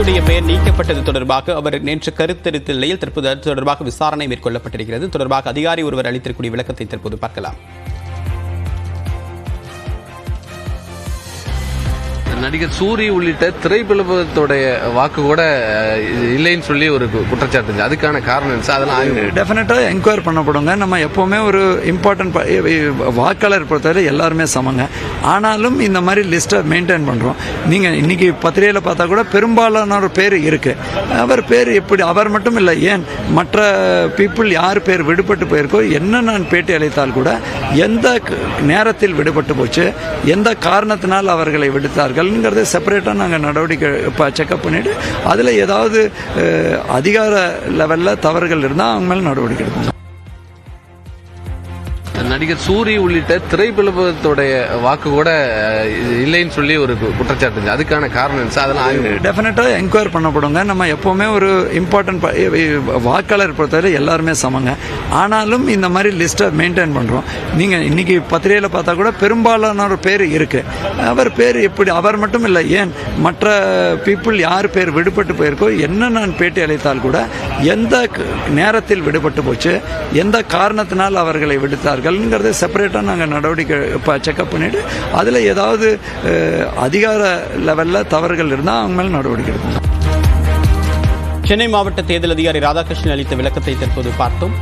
சூரியுடைய பெயர் நீக்கப்பட்டது தொடர்பாக அவர் நேற்று கருத்தரித்த நிலையில் தற்போது தொடர்பாக விசாரணை மேற்கொள்ளப்பட்டிருக்கிறது. தொடர்பாக அதிகாரி ஒருவர் அளித்திருக்கூடிய விளக்கத்தை தற்போது பார்க்கலாம். நடிகர் சூரி உள்ளிட்ட திரைப்பிழப்பத்துடைய வாக்கு கூட இல்லைன்னு சொல்லி ஒரு குற்றச்சாட்டு அதுக்கான காரணம் அதெல்லாம் டெஃபினட்டாக என்கொயர் பண்ணப்படுங்க. நம்ம எப்போவுமே ஒரு இம்பார்ட்டன்ட் வாக்காளர் பொறுத்தவரை எல்லாருமே சமங்க. ஆனாலும் இந்த மாதிரி லிஸ்ட்டை மெயின்டைன் பண்ணுறோம் நீங்கள் இன்னைக்கு பத்திரிகையில் பார்த்தா கூட பெரும்பாலான ஒரு பேர் இருக்கு. அவர் பேர் எப்படி அவர் மட்டும் இல்லை ஏன் மற்ற பீப்புள் யார் பேர் விடுபட்டு போயிருக்கோ என்ன நான் பேட்டி அளித்தால் கூட எந்த நேரத்தில் விடுபட்டு போச்சு எந்த காரணத்தினால் அவர்களை விடுத்தார்கள்ங்கிறத செப்பரேட்டாக நாங்கள் நடவடிக்கை இப்போ செக்அப் பண்ணிவிட்டு அதில் ஏதாவது அதிகார லெவலில் தவறுகள் இருந்தால் அவங்க மேலே நடவடிக்கை எடுப்போம் நடிகர் சூரி உள்ளிட்ட திரைப்பிழப்பத்துடைய வாக்கு கூட இல்லைன்னு சொல்லி ஒரு குற்றச்சாட்டு அதுக்கான காரணம் சார் அதெல்லாம் டெஃபினட்டாக என்கொயர் பண்ணப்படுங்க. நம்ம எப்போவுமே ஒரு இம்பார்ட்டன்ட் வாக்காளர் பொறுத்தவரை எல்லாருமே சமங்க. ஆனாலும் இந்த மாதிரி லிஸ்ட்டை மெயின்டைன் பண்ணுறோம் நீங்கள் இன்னைக்கு பத்திரிகையில் பார்த்தா கூட பெரும்பாலான ஒரு பேர் இருக்கு. அவர் பேர் எப்படி அவர் மட்டும் இல்லை ஏன் மற்ற பீப்புள் யார் பேர் விடுபட்டு போயிருக்கோ என்ன நான் பேட்டி அளித்தால் கூட எந்த நேரத்தில் விடுபட்டு போச்சு எந்த காரணத்தினால் அவர்களை விடுத்தார்கள்ங்கிறத செப்பரேட்டாக நாங்கள் நடவடிக்கை இப்போ செக்அப் பண்ணிவிட்டு அதில் ஏதாவது அதிகார லெவலில் தவறுகள் இருந்தால் அவங்க மேலே நடவடிக்கை எடுக்கணும். சென்னை மாவட்ட தேர்தல் அதிகாரி ராதாகிருஷ்ணன் அளித்த விளக்கத்தை தற்போது பார்த்தோம்.